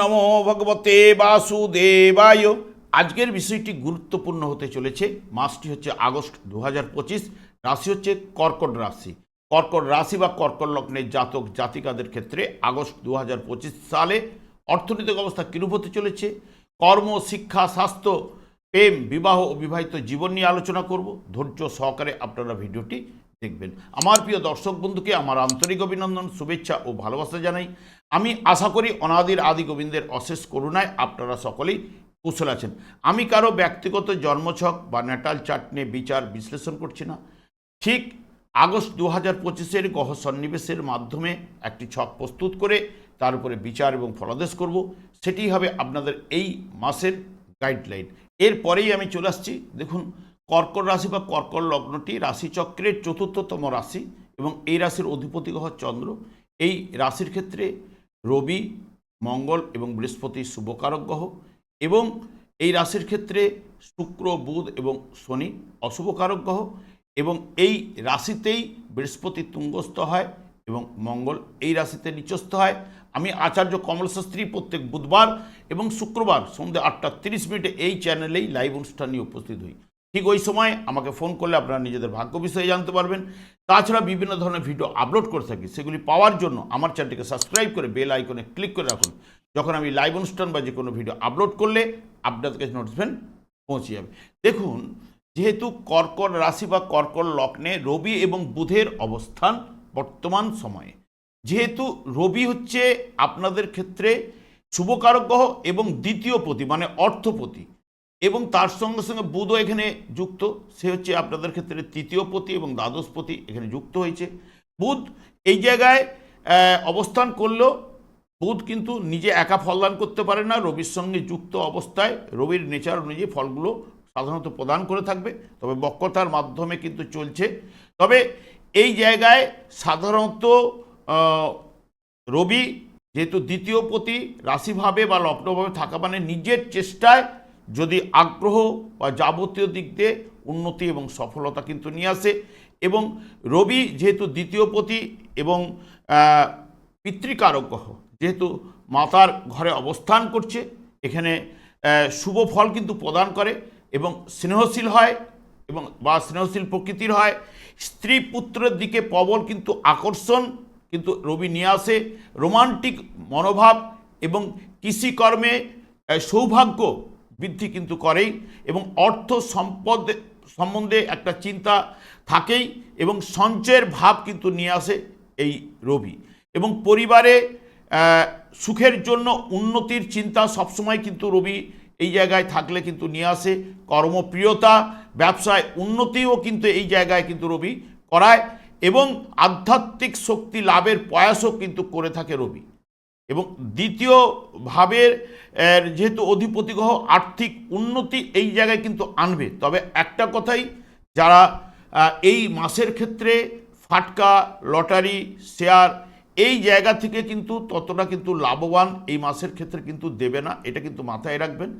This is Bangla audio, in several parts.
নমো ভগবতে বাসুদেবায়। আজকের বিষয়টি গুরুত্বপূর্ণ হতে চলেছে। মাসটি হচ্ছে আগস্ট দুহাজার পঁচিশ, রাশি হচ্ছে কর্কট রাশি। কর্কট রাশি বা কর্কট লগ্নের জাতক জাতিকাদের ক্ষেত্রে আগস্ট দু হাজার পঁচিশ সালে অর্থনৈতিক অবস্থা কিরূপ হতে চলেছে? কর্ম, শিক্ষা, স্বাস্থ্য, প্রেম, বিবাহ ও বিবাহিত জীবন নিয়ে আলোচনা করব। ধৈর্য সহকারে আপনারা ভিডিওটি দেখবেন। আমার প্রিয় দর্শক বন্ধুকে আমার আন্তরিক অভিনন্দন, শুভেচ্ছা ও ভালোবাসা জানাই। আমি আশা করি অনাদির আদি গোবিন্দের অশেষ করুণায় আপনারা সকলেই কুশল আছেন। আমি কারও ব্যক্তিগত জন্মছক বা ন্যাটাল চার্ট নিয়ে বিচার বিশ্লেষণ করছি না। ঠিক আগস্ট দু হাজার পঁচিশের গহ সন্নিবেশের মাধ্যমে একটি ছক প্রস্তুত করে তার উপরে বিচার এবং ফলাদেশ করব। সেটি হবে আপনাদের এই মাসের গাইডলাইন। এরপরেই আমি চলে আসছি। দেখুন কর্কট রাশি বা কর্কট লগ্নটি রাশিচক্রের চতুর্থতম রাশি এবং এই রাশির অধিপতি গ্রহ চন্দ্র। এই রাশির ক্ষেত্রে রবি, মঙ্গল এবং বৃহস্পতি শুভকারক গ্রহ এবং এই রাশির ক্ষেত্রে শুক্র, বুধ এবং শনি অশুভকারক গ্রহ এবং এই রাশিতেই বৃহস্পতি তুঙ্গস্থ হয় এবং মঙ্গল এই রাশিতে নিচস্থ হয়। আমি আচার্য কমল শাস্ত্রী প্রত্যেক বুধবার এবং শুক্রবার সন্ধ্যে আটটা তিরিশ মিনিটে এই চ্যানেলেই লাইভ অনুষ্ঠান নিয়ে উপস্থিত হই। ঠিক ওই সময় আমাকে ফোন করলে আপনারা নিজেদের ভাগ্য বিষয়ে জানতে পারবেন। তাছাড়া বিভিন্ন ধরনের ভিডিও আপলোড করে থাকি। সেগুলি পাওয়ার জন্য আমার চ্যানেলটিকে সাবস্ক্রাইব করে বেল আইকনে ক্লিক করে রাখুন। যখন আমি লাইভ অনুষ্ঠান বা যে কোনো ভিডিও আপলোড করলে আপনাদের কাছে নোটিফিকেশন পৌঁছে যাবে। দেখুন, যেহেতু কর্কট রাশি বা কর্কট লগ্নে রবি এবং বুধের অবস্থান বর্তমান সময়ে, যেহেতু রবি হচ্ছে আপনাদের ক্ষেত্রে শুভকারক গ্রহ এবং দ্বিতীয় পতি মানে অর্থপতি। এবং তার সঙ্গে সঙ্গে বুধও এখানে যুক্ত। সে হচ্ছে আপনাদের ক্ষেত্রে তৃতীয় পতি এবং দ্বাদশ দ্বাদশপতি এখানে যুক্ত হয়েছে। বুধ এই জায়গায় অবস্থান করলেও বুধ কিন্তু নিজে একা ফলদান করতে পারে না, রবির সঙ্গে যুক্ত অবস্থায়। রবির নেচার অনুযায়ী ফলগুলো সাধারণত প্রদান করে থাকবে, তবে বক্রতার মাধ্যমে কিন্তু চলছে। তবে এই জায়গায় সাধারণত রবি যেহেতু দ্বিতীয় পতি রাশিভাবে বা লগ্নভাবে থাকা মানে নিজের চেষ্টায় যদি আগ্রহ বা যাবতীয় দিক দিয়ে উন্নতি এবং সফলতা কিন্তু নিয়ে আসে এবং রবি যেহেতু দ্বিতীয় পতি এবং পিতৃকারক, যেহেতু মাতার ঘরে অবস্থান করছে, এখানে শুভ ফল কিন্তু প্রদান করে এবং স্নেহশীল হয় এবং বা স্নেহশীল প্রকৃতির হয়। স্ত্রী পুত্রের দিকে প্রবল কিন্তু আকর্ষণ কিন্তু রবি নিয়ে আসে। রোমান্টিক মনোভাব এবং কৃষিকর্মে সৌভাগ্য বৃদ্ধি কিন্তু করেই এবং অর্থ সম্পদ, সম্বন্ধে একটা চিন্তা থাকেই এবং সঞ্চয়ের ভাব কিন্তু নিয়ে আসে এই রবি। এবং পরিবারে সুখের জন্য উন্নতির চিন্তা সবসময় কিন্তু রবি এই জায়গায় থাকলে কিন্তু নিয়ে আসে। কর্মপ্রিয়তা, ব্যবসায় উন্নতিও কিন্তু এই জায়গায় কিন্তু রবি করায় এবং আধ্যাত্মিক শক্তি লাভের প্রয়াসও কিন্তু করে থাকে রবি। এবং দ্বিতীয় ভাবের যেহেতু অধিপতি গ্রহ আর্থিক উন্নতি এই জায়গায় কিন্তু আনবে। তবে একটা কথাই, যারা এই মাসের ক্ষেত্রে ফাটকা, লটারি, শেয়ার, এই জায়গা থেকে কিন্তু ততটা কিন্তু লাভবান এই মাসের ক্ষেত্রে কিন্তু দেবে না। এটা কিন্তু মাথায় রাখবেন।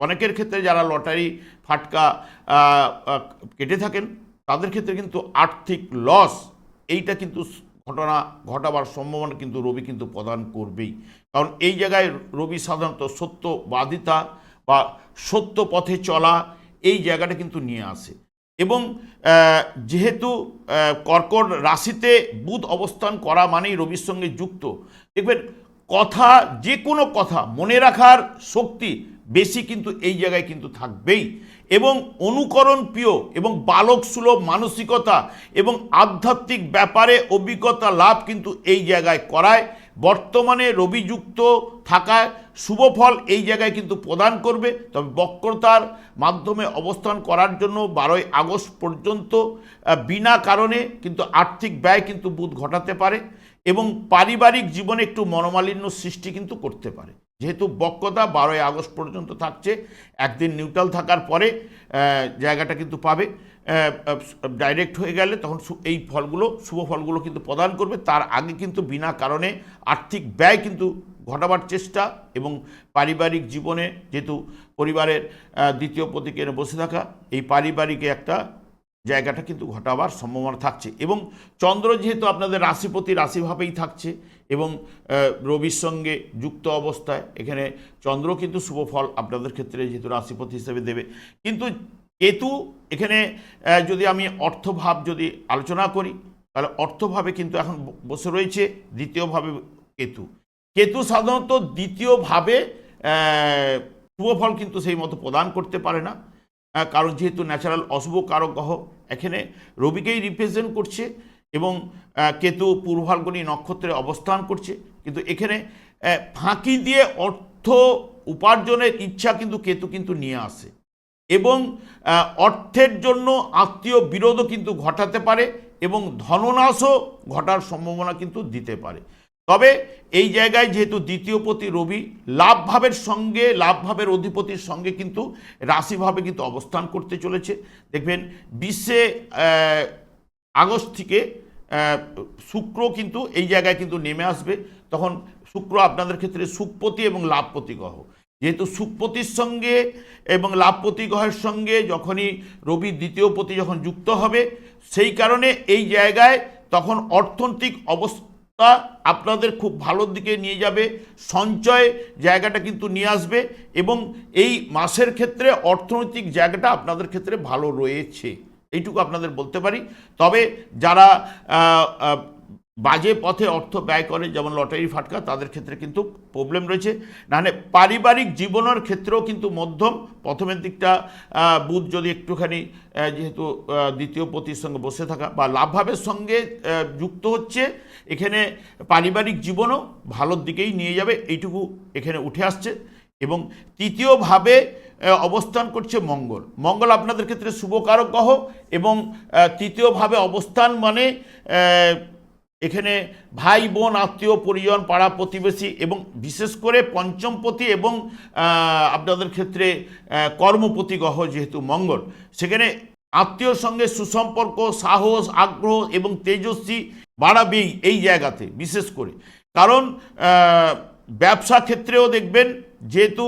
অনেকের ক্ষেত্রে যারা লটারি, ফাটকা কেটে থাকেন, তাদের ক্ষেত্রে কিন্তু আর্থিক লস, এইটা কিন্তু ঘটনা ঘটাবার সম্ভাবনা কিন্তু রবি কিন্তু প্রদান করবেই। কারণ এই জায়গায় রবি সাধারণত সত্য বাধিতা বা সত্য পথে চলা এই জায়গাটা কিন্তু নিয়ে আসে। এবং যেহেতু কর্কট রাশিতে বুধ অবস্থান করা মানেই রবির সঙ্গে যুক্ত। দেখবেন, কথা যে কোনো কথা মনে রাখার শক্তি বেশি কিন্তু এই জায়গায় কিন্তু থাকবেই। এবং অনুকরণ প্রিয় এবং বালক সুলভ মানসিকতা এবং আধ্যাত্মিক ব্যাপারে অভিজ্ঞতা লাভ কিন্তু এই জায়গায় করায়। বর্তমানে রবিযুক্ত থাকায় শুভ ফল এই জায়গায় কিন্তু প্রদান করবে। তবে বক্রতার মাধ্যমে অবস্থান করার জন্য বারোই আগস্ট পর্যন্ত বিনা কারণে কিন্তু আর্থিক ব্যয় কিন্তু বুধ ঘটাতে পারে এবং পারিবারিক জীবনে একটু মনোমালিন্য সৃষ্টি কিন্তু করতে পারে। যেহেতু বক্রতা বারোই আগস্ট পর্যন্ত থাকছে, একদিন নিউট্রাল থাকার পরে জায়গাটা কিন্তু পাবে। ডাইরেক্ট হয়ে গেলে তখন এই ফলগুলো, শুভ ফলগুলো কিন্তু প্রদান করবে। তার আগে কিন্তু বিনা কারণে আর্থিক ব্যয় কিন্তু ঘটাবার চেষ্টা এবং পারিবারিক জীবনে যেহেতু পরিবারের দ্বিতীয় প্রতীকে বসে থাকা, এই পারিবারিক একটা জায়গাটা কিন্তু ঘটাবার সম্ভাবনা থাকছে। এবং চন্দ্র যেহেতু আপনাদের রাশিপতি রাশিভাবেই থাকছে এবং রবির সঙ্গে যুক্ত অবস্থায়, এখানে চন্দ্র কিন্তু শুভ ফল আপনাদের ক্ষেত্রে যেহেতু রাশিপতি হিসেবে দেবে। কিন্তু কেতু এখানে যদি আমি অর্থভাব যদি আলোচনা করি, তাহলে অর্থভাবে কিন্তু এখন বসে রয়েছে দ্বিতীয়ভাবে কেতু। কেতু সাধারণত দ্বিতীয়ভাবে শুভ ফল কিন্তু সেই মতো প্রদান করতে পারে না। কারণ যেহেতু ন্যাচারাল অশুভ কারক গ্রহ এখানে রবিকেই রিপ্রেজেন্ট করছে এবং কেতু পূর্ব নক্ষত্রে অবস্থান করছে। কিন্তু এখানে ফাঁকি দিয়ে অর্থ উপার্জনের ইচ্ছা কিন্তু কেতু কিন্তু নিয়ে আসে। এবং অর্থের জন্য আত্মীয় বিরোধও কিন্তু ঘটাতে পারে এবং ধননাশও ঘটার সম্ভাবনা কিন্তু দিতে পারে। তবে এই জায়গায় যেহেতু দ্বিতীয় পতি রবি লাভভাবের সঙ্গে লাভভাবের অধিপতির সঙ্গে কিন্তু রাশিভাবে কিন্তু অবস্থান করতে চলেছে। দেখবেন বিশে আগস্ট থেকে শুক্র কিন্তু এই জায়গায় কিন্তু নেমে আসবে। তখন শুক্র আপনাদের ক্ষেত্রে সুখপতি এবং লাভপতি গ্রহ। যেহেতু সুখপতির সঙ্গে এবং লাভপতি গ্রহের সঙ্গে যখনই রবি দ্বিতীয় পতি যখন যুক্ত হবে, সেই কারণে এই জায়গায় তখন অর্থনৈতিক অবস্থা আপনাদের খুব ভালোর দিকে নিয়ে যাবে, সঞ্চয় জায়গাটা কিন্তু নিয়ে আসবে এবং এই মাসের ক্ষেত্রে অর্থনৈতিক জায়গাটা আপনাদের ক্ষেত্রে ভালো রয়েছে। এইটুকু আপনাদের বলতে পারি। তবে যারা বাজে পথে অর্থ ব্যয় করে যেমন লটারি ফাটকা, তাদের ক্ষেত্রে কিন্তু প্রবলেম রয়েছে। নাহলে পারিবারিক জীবনের ক্ষেত্রেও কিন্তু মধ্যম। প্রথমের দিকটা বুধ যদি একটুখানি যেহেতু দ্বিতীয় পতির সঙ্গে বসে থাকা বা লাভভাবের সঙ্গে যুক্ত হচ্ছে, এখানে পারিবারিক জীবনও ভালোর দিকেই নিয়ে যাবে, এইটুকু এখানে উঠে আসছে। এবং তৃতীয়ভাবে অবস্থান করছে মঙ্গল। মঙ্গল আপনাদের ক্ষেত্রে শুভকারক গ্রহ এবং তৃতীয়ভাবে অবস্থান মানে এখানে ভাই, বোন, আত্মীয়, পরিজন, পাড়া প্রতিবেশী এবং বিশেষ করে পঞ্চমপতি এবং আপনাদের ক্ষেত্রে কর্মপতি গ্রহ যেহেতু মঙ্গল, সেখানে আত্মীয়র সঙ্গে সুসম্পর্ক, সাহস, আগ্রহ এবং তেজস্বী বাড়াবেই এই জায়গাতে, বিশেষ করে। কারণ ব্যবসা ক্ষেত্রেও দেখবেন, যেহেতু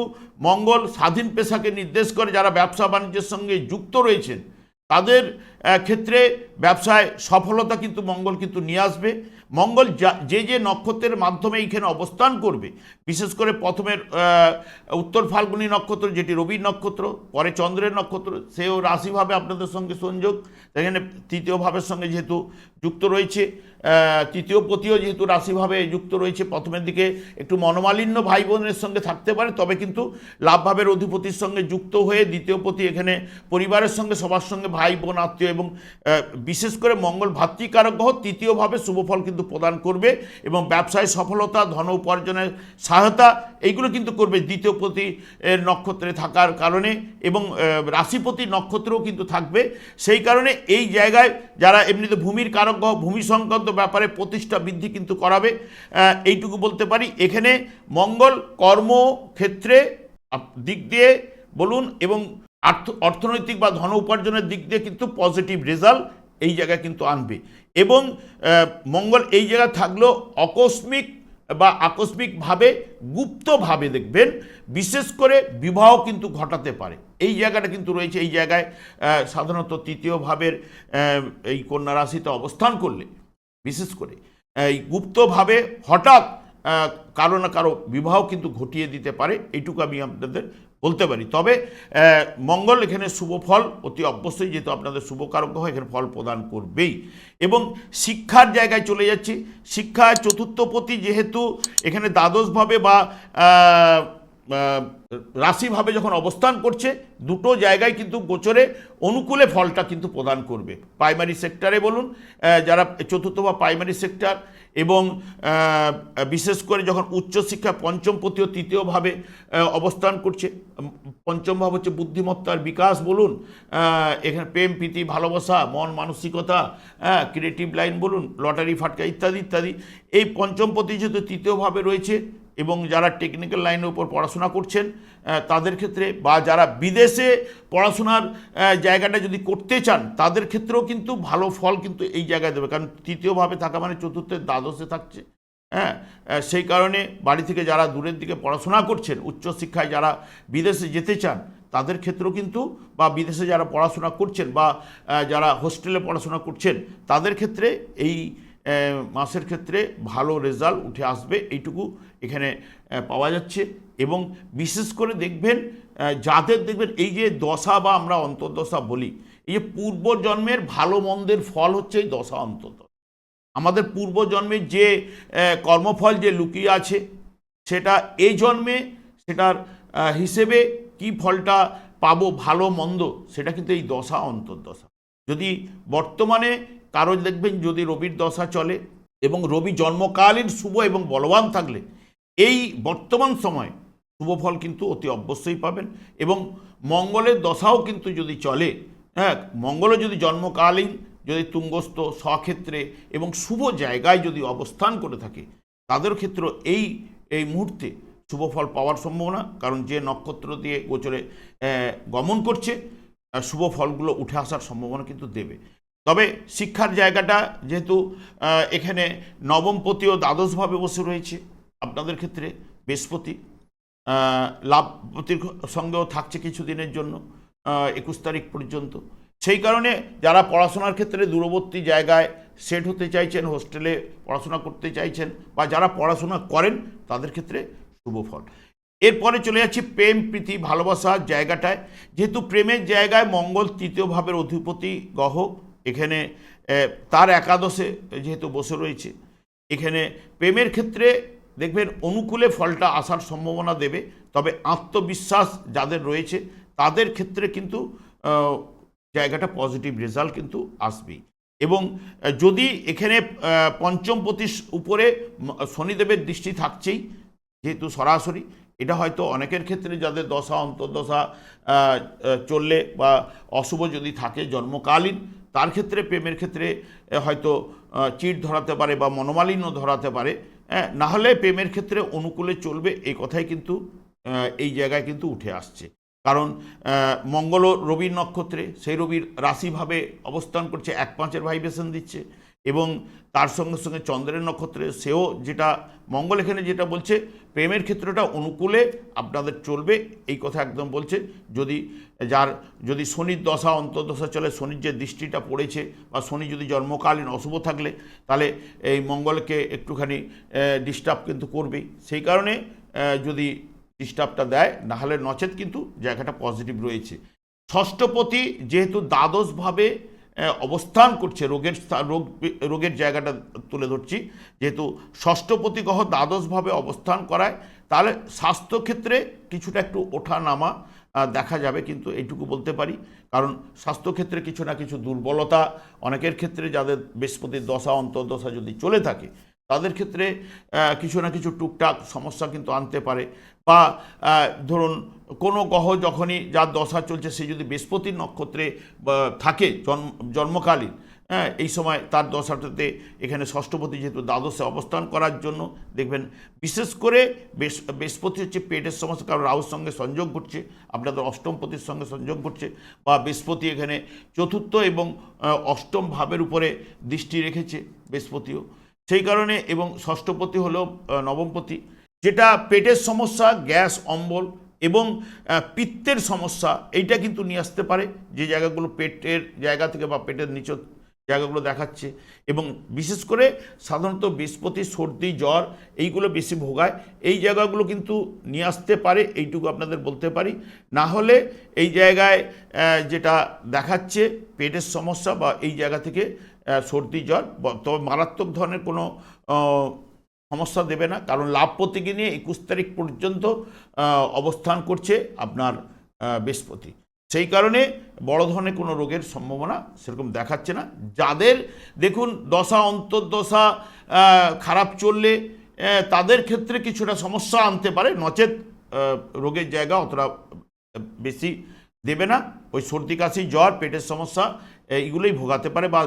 মঙ্গল স্বাধীন পেশাকে নির্দেশ করে যারা ব্যবসা বাণিজ্যের সঙ্গে যুক্ত রয়েছেন তাদের ক্ষেত্রে ব্যবসায় সফলতা কিন্তু মঙ্গল কিন্তু নিয়ে আসবে। মঙ্গল যা- যে নক্ষত্রের মাধ্যমে এইখানে অবস্থান করবে, বিশেষ করে প্রথমের উত্তর ফাল্গুনী নক্ষত্র, যেটি রবির নক্ষত্র, পরে চন্দ্রের নক্ষত্র, সেও রাশিভাবে আপনাদের সঙ্গে সংযোগ, সেখানে তৃতীয় ভাবের সঙ্গে যেহেতু যুক্ত রয়েছে তৃতীয় পতিও যেহেতু রাশিভাবে যুক্ত রয়েছে, প্রথমের দিকে একটু মনোমালিন্য ভাই বোনের সঙ্গে থাকতে পারে, তবে কিন্তু লাভভাবের অধিপতির সঙ্গে যুক্ত হয়ে দ্বিতীয় পতি এখানে পরিবারের সঙ্গে, সবার সঙ্গে ভাই বোন আত্মীয় এবং বিশেষ করে মঙ্গল ভাতৃকারক গ্রহ তৃতীয়ভাবে শুভফল কিন্তু প্রদান করবে এবং ব্যবসায় সফলতা, ধন উপার্জনের সহায়তা, এইগুলো কিন্তু করবে দ্বিতীয় পতি নক্ষত্রে থাকার কারণে এবং রাশিপতি নক্ষত্রও কিন্তু থাকবে। সেই কারণে এই জায়গায় যারা এমনিতে ভূমির কারক, ভূমি সংক্রান্ত ব্যাপারে প্রতিষ্ঠা বৃদ্ধি কিন্তু করাবে এইটুকু বলতে পারি। এখানে মঙ্গল কর্মক্ষেত্রে দিক দিয়ে বলুন এবং অর্থনৈতিক বা ধন উপার্জনের দিক দিয়ে কিন্তু পজিটিভ রেজাল্ট এই জায়গায় কিন্তু আনবে। এবং মঙ্গল এই জায়গায় থাকলেও আকস্মিক বা আকস্মিকভাবে, গুপ্তভাবে দেখবেন, বিশেষ করে বিবাহ কিন্তু ঘটাতে পারে। এই জায়গাটা কিন্তু রয়েছে, এই জায়গায় সাধারণত তৃতীয় ভাবের এই কন্যা রাশিতে অবস্থান করলে, বিশেষ করে এই গুপ্তভাবে হঠাৎ কারও না কারও বিবাহ কিন্তু ঘটিয়ে দিতে পারে। এইটুকু আমি আপনাদের বলতে পারি। তবে মঙ্গল এখানে শুভ ফল, অতি অবশ্যই যেহেতু আপনাদের শুভকারক হয় এখানে ফল প্রদান করবেই। এবং শিক্ষার জায়গায় চলে যাচ্ছি। শিক্ষা চতুর্থপতি যেহেতু এখানে দ্বাদশভাবে বা রাশিভাবে যখন অবস্থান করছে, দুটো জায়গায় কিন্তু গোচরে অনুকূলে ফলটা কিন্তু প্রদান করবে। প্রাইমারি সেক্টরে বলুন যারা চতুর্থ বা প্রাইমারি সেক্টর এবং বিশেষ করে যখন উচ্চশিক্ষা পঞ্চম পতি ও তৃতীয়ভাবে অবস্থান করছে পঞ্চম ভাব হচ্ছে বুদ্ধিমত্তার বিকাশ বলুন এখানে প্রেম, প্রীতি, ভালোবাসা, মন, মানসিকতা হ্যাঁ ক্রিয়েটিভ লাইন বলুন লটারি ফাটকা ইত্যাদি ইত্যাদি, এই পঞ্চম পতি যেহেতু তৃতীয়ভাবে রয়েছে এবং যারা টেকনিক্যাল লাইনের উপর পড়াশোনা করছেন তাদের ক্ষেত্রে বা যারা বিদেশে পড়াশোনার জায়গাটা যদি করতে চান, তাদের ক্ষেত্রেও কিন্তু ভালো ফল কিন্তু এই জায়গায় দেবে। কারণ তৃতীয়ভাবে থাকা মানে চতুর্থের দ্বাদশে থাকছে। হ্যাঁ সেই কারণে বাড়ি থেকে যারা দূরের দিকে পড়াশোনা করছেন, উচ্চশিক্ষায় যারা বিদেশে যেতে চান, তাদের ক্ষেত্রেও কিন্তু বা বিদেশে যারা পড়াশোনা করছেন বা যারা হোস্টেলে পড়াশোনা করছেন, তাদের ক্ষেত্রে এই মাসের ক্ষেত্রে ভালো রেজাল্ট উঠে আসবে। এইটুকু এখানে পাওয়া যাচ্ছে। এবং বিশেষ করে দেখবেন যাদের দেখবেন এই যে দশা বা আমরা অন্তর্দশা বলি, এই যে পূর্বজন্মের ভালো মন্দের ফল হচ্ছে এই দশা অন্তত আমাদের পূর্বজন্মের যে কর্মফল যে লুকিয়ে আছে, সেটা এই জন্মে, সেটার হিসেবে কি ফলটা পাবো ভালো মন্দ, সেটা কিন্তু এই দশা অন্তর্দশা। যদি বর্তমানে কারও দেখবেন যদি রবির দশা চলে এবং রবি জন্মকালীন শুভ এবং বলবান থাকলে, এই বর্তমান সময় শুভ ফল কিন্তু অতি অবশ্যই পাবেন এবং মঙ্গলের দশাও কিন্তু যদি চলে হ্যাঁ মঙ্গলও যদি জন্মকালীন, যদি তুঙ্গস্থ স্বক্ষেত্রে এবং শুভ জায়গায় যদি অবস্থান করে থাকে, তাদের ক্ষেত্র এই এই মুহূর্তে শুভ ফল পাওয়ার সম্ভাবনা, কারণ যে নক্ষত্র দিয়ে গোচরে গমন করছে শুভ ফলগুলো উঠে আসার সম্ভাবনা কিন্তু দেবে। তবে শিক্ষার জায়গাটা যেহেতু এখানে নবমপতি ও দ্বাদশভাবে বসে রয়েছে, আপনাদের ক্ষেত্রে বৃহস্পতি লাভপতির সঙ্গেও থাকছে কিছুদিনের জন্য একুশ তারিখ পর্যন্ত। সেই কারণে যারা পড়াশোনার ক্ষেত্রে দূরবর্তী জায়গায় সেট হতে চাইছেন, হোস্টেলে পড়াশোনা করতে চাইছেন বা যারা পড়াশোনা করেন, তাদের ক্ষেত্রে শুভ ফল। এরপরে চলে যাচ্ছি প্রেম, প্রীতি ভালোবাসার জায়গাটায়। যেহেতু প্রেমের জায়গায় মঙ্গল তৃতীয় ভাবের অধিপতি গ্রহ, এখানে তার একাদশে যেহেতু বসে রয়েছে, এখানে প্রেমের ক্ষেত্রে দেখবেন অনুকূলে ফলটা আসার সম্ভাবনা দেবে, তবে আত্মবিশ্বাস যাদের রয়েছে, তাদের ক্ষেত্রে কিন্তু জায়গাটা পজিটিভ রেজাল্ট কিন্তু আসবেই। এবং যদি এখানে পঞ্চম পতির উপরে শনিদেবের দৃষ্টি থাকছেই, যেহেতু সরাসরি, এটা হয়তো অনেকের ক্ষেত্রে যাদের দশা, অন্তর্দশা চললে বা অশুভ যদি থাকে জন্মকালীন, তার ক্ষেত্রে প্রেমের ক্ষেত্রে হয়তো চিট ধরাতে পারে বা মনোমালিন্য ধরাতে পারে না হলে প্রেমের ক্ষেত্রে অনুকূলে চলবে এই কথাই কিন্তু এই জায়গায় কিন্তু উঠে আসছে। কারণ মঙ্গল রবির নক্ষত্রে সেই রবির রাশিভাবে অবস্থান করছে, এক পাঁচের ভাইব্রেশন দিচ্ছে এবং তার সঙ্গে সঙ্গে চন্দ্রের নক্ষত্রে সেও যেটা, মঙ্গল এখানে যেটা বলছে প্রেমের ক্ষেত্রটা অনুকূলে আপনাদের চলবে, এই কথা একদম বলছে। যদি যার, যদি শনির দশা, অন্তর্দশা চলে, শনির যে দৃষ্টিটা পড়েছে বা শনি যদি জন্মকালীন অশুভ থাকলে, তাহলে এই মঙ্গলকে একটুখানি ডিস্টার্ব কিন্তু করবেই। সেই কারণে যদি ডিস্টার্বটা দেয়, নাহলে নচেত কিন্তু জায়গাটা পজিটিভ রয়েছে। ষষ্ঠপতি যেহেতু দ্বাদশভাবে অবস্থান করছে। রোগের রোগ রোগের জায়গাটা তুলে ধরছি। যেহেতু ষষ্ঠপতি গ্রহ দ্বাদশভাবে অবস্থান করায়, তাহলে স্বাস্থ্যক্ষেত্রে কিছুটা একটু ওঠা নামা দেখা যাবে, কিন্তু এইটুকু বলতে পারি। কারণ স্বাস্থ্যক্ষেত্রে কিছু না কিছু দুর্বলতা, অনেকের ক্ষেত্রে যাদের বৃহস্পতির দশা, অন্তর্দশা যদি চলে থাকে, তাদের ক্ষেত্রে কিছু না কিছু টুকটাক সমস্যা কিন্তু আনতে পারে। বা ধরুন কোনো গ্রহ যখনই যার দশা চলছে, সে যদি বৃহস্পতির নক্ষত্রে থাকে জন্ম, জন্মকালীন হ্যাঁ এই সময় তার দশাটাতে এখানে ষষ্ঠপতি যেহেতু দ্বাদশে অবস্থান করার জন্য, দেখবেন বিশেষ করে বৃহস- বৃহস্পতি হচ্ছে পেটের সমস্যা, কারণ রাহুর সঙ্গে সংযোগ ঘটছে, আপনাদের অষ্টমপতির সঙ্গে সংযোগ ঘটছে, বা বৃহস্পতি এখানে চতুর্থ এবং অষ্টম ভাবের উপরে দৃষ্টি রেখেছে বৃহস্পতিও। সেই কারণে এবং ষষ্ঠপতি হলো নবমপতি। যেটা পেটের সমস্যা, গ্যাস, অম্বল এবং পিত্তের সমস্যা, এইটা কিন্তু নিয়ে আসতে পারে। যে জায়গাগুলো পেটের জায়গা থেকে বা পেটের নিচ জায়গাগুলো দেখাচ্ছে এবং বিশেষ করে সাধারণত বৃহস্পতি, সর্দি, জ্বর এইগুলো বেশি ভোগায়। এই জায়গাগুলো কিন্তু নিয়ে আসতে পারে, এইটুকু আপনাদের বলতে পারি। না হলে এই জায়গায় যেটা দেখাচ্ছে পেটের সমস্যা বা এই জায়গা থেকে সর্দি, জ্বর তবে মারাত্মক ধরনের কোনো সমস্যা দেবে না, কারণ লাভ লাভপতিকে নিয়ে একুশ তারিখ পর্যন্ত অবস্থান করছে আপনার বৃহস্পতি। সেই কারণে বড় ধরনের কোনো রোগের সম্ভাবনা সেরকম দেখাচ্ছে না। যাদের, দেখুন, দশা, অন্তর্দশা খারাপ চললে তাদের ক্ষেত্রে কিছুটা সমস্যা আনতে পারে। নচেত রোগের জায়গা অতটা বেশি দেবে না। ওই সর্দি, কাশি, জ্বর, পেটের সমস্যা এইগুলোই ভোগাতে পারে বা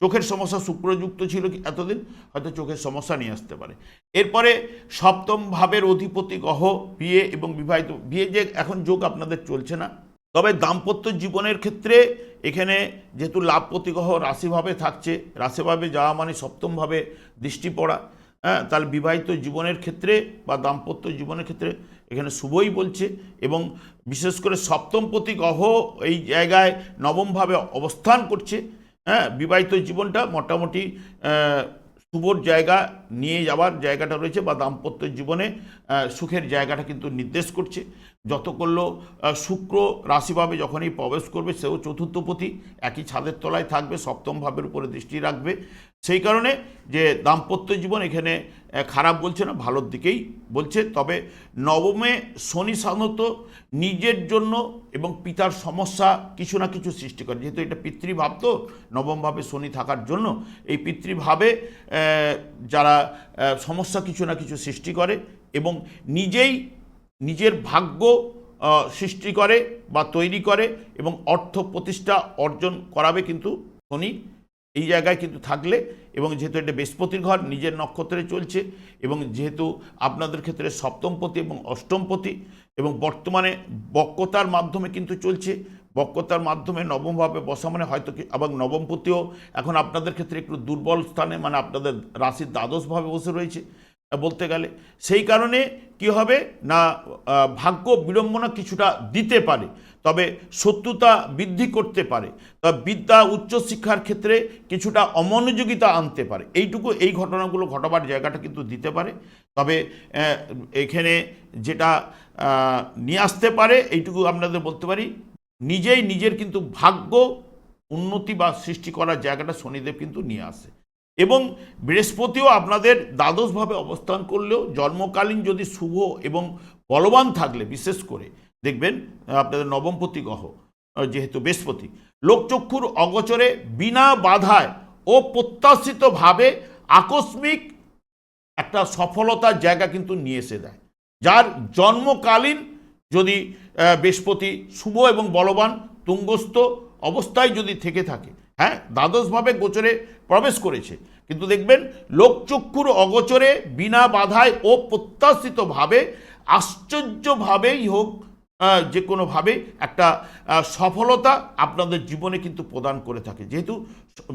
চোখের সমস্যা শুক্রযুক্ত ছিল এতদিন? হয়তো চোখের সমস্যা নিয়ে আসতে পারে। এরপরে সপ্তম ভাবের অধিপতি গহ বিয়ে এবং বিবাহিত, বিয়ে যে এখন যোগ আপনাদের চলছে না। তবে দাম্পত্য জীবনের ক্ষেত্রে এখানে যেহেতু লাভপতি গ্রহ রাশিভাবে থাকছে, রাশিভাবে যাওয়া মানে সপ্তমভাবে দৃষ্টি পড়া। হ্যাঁ তাহলে বিবাহিত জীবনের ক্ষেত্রে বা দাম্পত্য জীবনের ক্ষেত্রে এখানে শুভই বলছে এবং বিশেষ করে সপ্তম প্রতিগহ এই জায়গায় নবমভাবে অবস্থান করছে। হ্যাঁ বিবাহিত জীবনটা মোটামুটি শুভর জায়গা নিয়ে যাওয়ার জায়গাটা রয়েছে বা দাম্পত্য জীবনে সুখের জায়গাটা কিন্তু নির্দেশ করছে। যত করলেও আহ, শুক্র রাশিভাবে যখনই প্রবেশ করবে সেও চতুর্থপতি একই ছাদের তলায় থাকবে সপ্তম ভাবের উপরে দৃষ্টি রাখবে। সেই কারণে যে দাম্পত্য জীবন এখানে খারাপ বলছে না ভালোর দিকেই বলছে। তবে নবমে শনি সাধারণত নিজের জন্য এবং পিতার সমস্যা কিছু না কিছু সৃষ্টি করে। যেহেতু এটা পিতৃভাব তো নবমভাবে শনি থাকার জন্য এই পিতৃভাবে যারা সমস্যা কিছু না কিছু সৃষ্টি করে এবং নিজেই নিজের ভাগ্য সৃষ্টি করে বা তৈরি করে এবং অর্থ প্রতিষ্ঠা অর্জন করাবে কিন্তু শনি এই জায়গায় কিন্তু থাকলে এবং যেহেতু এটা বৃহস্পতির ঘর, নিজের নক্ষত্রে চলছে এবং যেহেতু আপনাদের ক্ষেত্রে সপ্তমপতি এবং অষ্টমপতি এবং বর্তমানে বক্রতার মাধ্যমে কিন্তু চলছে, বক্রতার মাধ্যমে নবমভাবে বসা মানে হয়তো এবং নবমপতিও। এখন আপনাদের ক্ষেত্রে একটু দুর্বল স্থানে মানে আপনাদের রাশির দ্বাদশভাবে বসে রয়েছে। বলতে গেলে। সেই কারণে কি হবে? না ভাগ্য বিড়ম্বনা কিছুটা দিতে পারে, তবে শত্রুতা বৃদ্ধি করতে পারে। তবে বিদ্যা উচ্চশিক্ষার ক্ষেত্রে কিছুটা অমনোযোগিতা আনতে পারে। এইটুকু, এই ঘটনাগুলো ঘটাবার জায়গাটা কিন্তু দিতে পারে। তবে এখানে যেটা নিয়ে আসতে পারে, এইটুকু আপনাদের বলতে পারি। নিজেই নিজের কিন্তু ভাগ্য উন্নতি বা সৃষ্টি করার জায়গাটা শনিদেব কিন্তু নিয়ে আসে। এবং বৃহস্পতিও আপনাদের দ্বাদশভাবে অবস্থান করলেও জন্মকালীন যদি শুভ এবং বলবান থাকলে, বিশেষ করে, দেখবেন আপনাদের নবমপতি গ্রহ যেহেতু বৃহস্পতি, লোকচক্ষুর অগোচরে বিনা বাধায় ও প্রত্যাশিতভাবে আকস্মিক একটা সফলতার জায়গা কিন্তু নিয়ে এসে দেয়, যার জন্মকালীন যদি বৃহস্পতি শুভ এবং বলবান, তুঙ্গস্থ অবস্থায় যদি থেকে থাকে হ্যাঁ দ্বাদশভাবে গোচরে প্রবেশ করেছে। কিন্তু দেখবেন, লোকচক্ষুর অগোচরে বিনা বাধায় ও প্রত্যাশিতভাবে আশ্চর্যভাবেই হোক যে কোনোভাবে একটা সফলতা আপনাদের জীবনে কিন্তু প্রদান করে থাকে। যেহেতু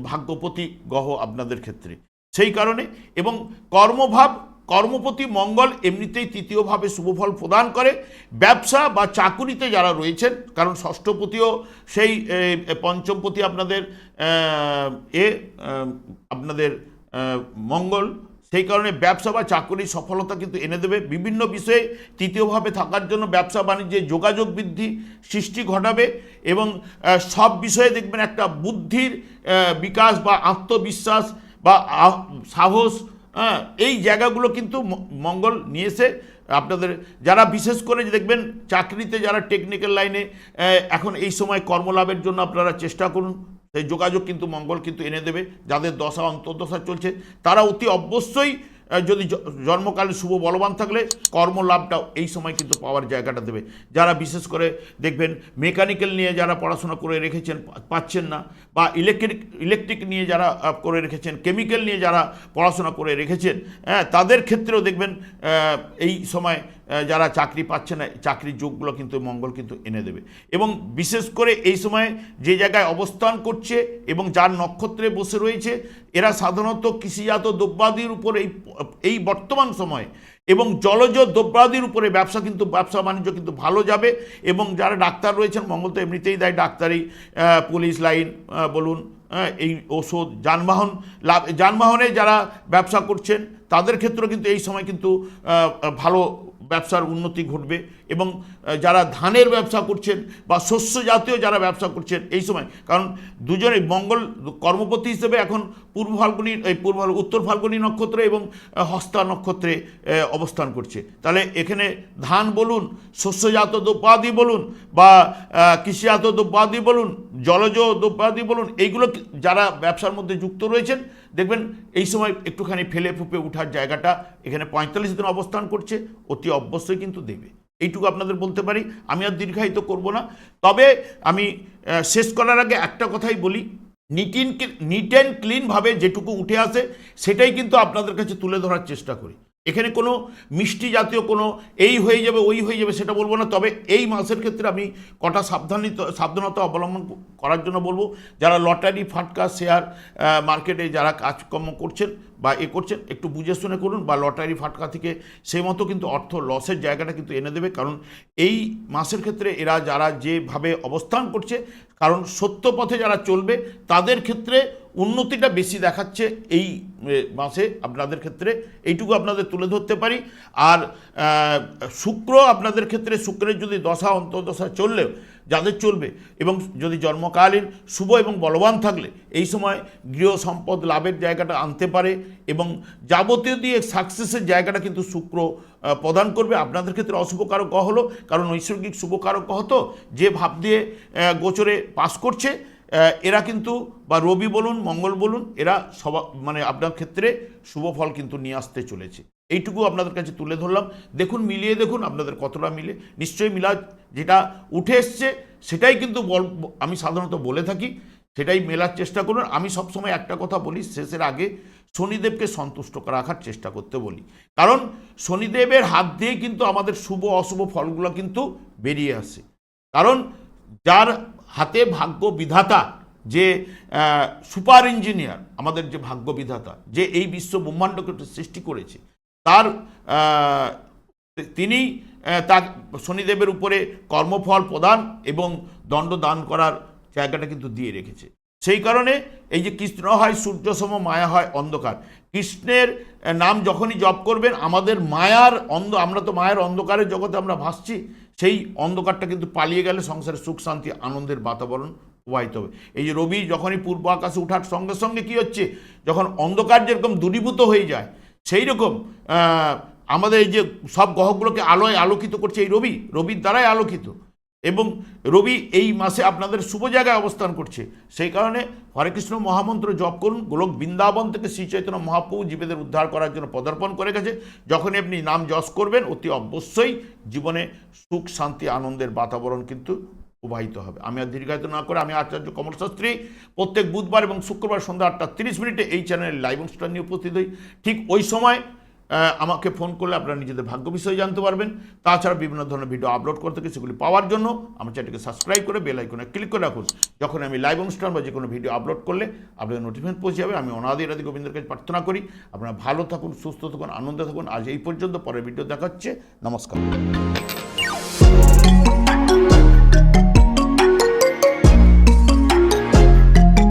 ভাগ্যপতি গ্রহ আপনাদের ক্ষেত্রে। সেই কারণে এবং কর্মভাব, কর্মপতি মঙ্গল এমনিতেই তৃতীয়ভাবে শুভফল প্রদান করে। ব্যবসা বা চাকুরিতে যারা রয়েছেন, কারণ ষষ্ঠপতিও সেই পঞ্চমপতি আপনাদের এ আপনাদের মঙ্গল। সেই কারণে ব্যবসা বা চাকরি সফলতা কিন্তু এনে দেবে। বিভিন্ন বিষয়ে তৃতীয়ভাবে থাকার জন্য ব্যবসা বাণিজ্যে যোগাযোগ বৃদ্ধি সৃষ্টি ঘটাবে এবং সব বিষয়ে দেখবেন একটা বুদ্ধির বিকাশ বা আত্মবিশ্বাস বা সাহস এই জায়গাগুলো কিন্তু মঙ্গল নিয়ে এসে আপনাদের, যারা বিশেষ করে দেখবেন চাকরিতে যারা টেকনিক্যাল লাইনে এখন এই সময় কর্মলাভের জন্য আপনারা চেষ্টা করুন। সেই যোগাযোগ কিন্তু মঙ্গল কিন্তু এনে দেবে, যাদের দশা অন্তর্দশা চলছে, তারা অতি অবশ্যই যদি জন্মকালে শুভ বলবান থাকলে কর্মলাভটাও এই সময় কিন্তু পাওয়ার জায়গাটা দেবে। যারা বিশেষ করে দেখবেন, মেকানিক্যাল নিয়ে যারা পড়াশোনা করে রেখেছেন পাচ্ছেন না, বা ইলেকট্রিক ইলেকট্রিক নিয়ে যারা করে রেখেছেন, কেমিক্যাল নিয়ে যারা পড়াশোনা করে রেখেছেন হ্যাঁ তাদের ক্ষেত্রেও দেখবেন এই সময় যারা চাকরি পাচ্ছে না, চাকরির যোগগুলো কিন্তু মঙ্গল কিন্তু এনে দেবে। এবং বিশেষ করে এই সময়ে যে জায়গায় অবস্থান করছে এবং যার নক্ষত্রে বসে রয়েছে, এরা সাধারণত কৃষিজাত দ্রব্যাদির উপর এই এই বর্তমান সময়ে এবং জলজ দ্রব্যাদির উপরে ব্যবসা কিন্তু, ব্যবসা বাণিজ্য কিন্তু ভালো যাবে এবং যারা ডাক্তার রয়েছেন, মঙ্গল তো এমনিতেই দেয় ডাক্তারি পুলিশ লাইন বলুন এই ওষুধ যানবাহন, লাভ, যানবাহনে যারা ব্যবসা করছেন, তাদের ক্ষেত্রেও কিন্তু এই সময় কিন্তু ভালো ব্যবসার উন্নতি ঘটবে এবং যারা ধানের ব্যবসা করছেন বা শস্য জাতীয় যারা ব্যবসা করছেন এই সময়, কারণ দুজনে মঙ্গল কর্মপতি হিসেবে এখন পূর্ব ফাল্গুনি এই পূর্ব উত্তর ফাল্গুনি নক্ষত্রে এবং হস্তা নক্ষত্রে অবস্থান করছে। তাহলে এখানে ধান বলুন, শস্যজাত দ্রব্যাদি বলুন বা কৃষিজাত দ্রব্যাদি বলুন, জলজ দ্রব্যাদি বলুন, এইগুলো যারা ব্যবসার মধ্যে যুক্ত রয়েছেন দেখবেন এই সময় একটুখানি ফেলে ফুপে উঠার জায়গাটা এখানে পঁয়তাল্লিশ দিন অবস্থান করছে, অতি অবশ্যই কিন্তু দেবে। এইটুকু আপনাদের বলতে পারি, আমি আর দীর্ঘায়িত করব না। তবে আমি শেষ করার আগে একটা কথাই বলি নিট ইন নিট অ্যান্ড ক্লিনভাবে যেটুকু উঠে আসে, সেটাই কিন্তু আপনাদের কাছে তুলে ধরার চেষ্টা করি। এখানে কোনো মিষ্টি জাতীয় কোনো এই হয়ে যাবে, ওই হয়ে যাবে সেটা বলব না। তবে এই মাসের ক্ষেত্রে আমি কটা সাবধানিত সাবধানতা অবলম্বন করার জন্য বলব, যারা লটারি, ফাটকা, শেয়ার মার্কেটে যারা কাজকর্ম করছেন বা এ করছেন, একটু বুঝে শুনে করুন বা লটারি, ফাটকা থেকে সেই মতো কিন্তু অর্থ লসের জায়গাটা কিন্তু এনে দেবে। কারণ এই মাসের ক্ষেত্রে এরা যারা যেভাবে অবস্থান করছে, কারণ সত্য পথে যারা চলবে, তাদের ক্ষেত্রে উন্নতিটা বেশি দেখাচ্ছে এই মাসে আপনাদের ক্ষেত্রে। এইটুকু আপনাদের তুলে ধরতে পারি। আর শুক্র আপনাদের ক্ষেত্রে, শুক্রের যদি দশা, অন্তর্দশা চললেও যাদের চলবে, এবং যদি জন্মকালীন শুভ এবং বলবান থাকলে, এই সময় গৃহ সম্পদ লাভের জায়গাটা আনতে পারে, এবং যাবতীয় দিয়ে সাকসেসের জায়গাটা কিন্তু শুক্র প্রদান করবে। আপনাদের ক্ষেত্রে অশুভকারক গ্রহ হলো, কারণ নৈসর্গিক শুভকারক গ্রহ তো যে ভাব দিয়ে গোচরে পাস করছে এরা কিন্তু, বা রবি বলুন, মঙ্গল বলুন, এরা সবা মানে আপনার ক্ষেত্রে শুভ ফল কিন্তু নিয়ে আসতে চলেছে। এইটুকু আপনাদের কাছে তুলে ধরলাম। দেখুন, মিলিয়ে দেখুন আপনাদের কতটা মিলে। নিশ্চয়ই মিলা যেটা উঠে এসছে, সেটাই কিন্তু আমি সাধারণত বলে থাকি, সেটাই মেলার চেষ্টা করুন। আমি সবসময় একটা কথা বলি, শেষের আগে শনিদেবকে সন্তুষ্ট রাখার চেষ্টা করতে বলি। কারণ শনিদেবের হাত দিয়ে কিন্তু আমাদের শুভ, অশুভ ফলগুলো কিন্তু বেরিয়ে আসে। কারণ যার হাতে ভাগ্য বিধাতা যে সুপার ইঞ্জিনিয়ার, আমাদের যে ভাগ্য বিধাতা যে এই বিশ্ব ব্রহ্মাণ্ডকে সৃষ্টি করেছে, তার তিনি তার শনিদেবের উপরে কর্মফল প্রদান এবং দণ্ড দান করার জায়গাটা কিন্তু দিয়ে রেখেছে। সেই কারণে এই যে কৃষ্ণ হয় সূর্যসম মায়া হয়, অন্ধকার। কৃষ্ণের নাম যখনই জপ করবেন, আমাদের মায়ার অন্ধ, আমরা তো মায়ের অন্ধকারের জগতে আমরা ভাসছি সেই অন্ধকারটা কিন্তু পালিয়ে গেলে সংসারে সুখ, শান্তি, আনন্দের বাতাবরণ প্রবাহিত হবে। এই যে রবি যখনই পূর্ব আকাশে ওঠার সঙ্গে সঙ্গে কি হচ্ছে? যখন অন্ধকার যেরকম দূরীভূত হয়ে যায়, সেই রকম আমাদের এই যে সব গ্রহগুলোকে আলোয় আলোকিত করছে এই রবি, রবির দ্বারাই আলোকিত। এবং রবি এই মাসে আপনাদের শুভ জায়গায় অবস্থান করছে। সেই কারণে হরে কৃষ্ণ মহামন্ত্র জপ করুন। গোলক বৃন্দাবন থেকে শ্রী চৈতন্য মহাপ্রভু জীবেদের উদ্ধার করার জন্য পদার্পণ করে গেছে। যখনই আপনি নাম যশ করবেন, অতি অবশ্যই জীবনে সুখ, শান্তি, আনন্দের বাতাবরণ কিন্তু প্রবাহিত হবে। আমি আর দীর্ঘায়িত না করে আমি আচার্য কমল শাস্ত্রী প্রত্যেক বুধবার এবং শুক্রবার সন্ধ্যা আটটা তিরিশ মিনিটে এই চ্যানেলে লাইভ অনুষ্ঠান নিয়ে উপস্থিত হই। ঠিক ওই সময় আমাকে ফোন করলে আপনারা নিজেদের ভাগ্য বিষয়ে জানতে পারবেন। তাছাড়া বিভিন্ন ধরনের ভিডিও আপলোড করতে সেগুলি পাওয়ার জন্য আমার চ্যানেলকে সাবস্ক্রাইব করে বেল আইকনে ক্লিক করে রাখুন। যখন আমি লাইভ অনুষ্ঠান বা যে কোনো ভিডিও আপলোড করলে আপনাদের নোটিফিকেশন পৌঁছে যাবে। আমি অনাদি রাধি গোবিন্দের কাছে প্রার্থনা করি, আপনারা ভালো থাকুন, সুস্থ থাকুন, আনন্দে থাকুন। আজ এই পর্যন্ত পরের ভিডিও দেখাচ্ছে। নমস্কার।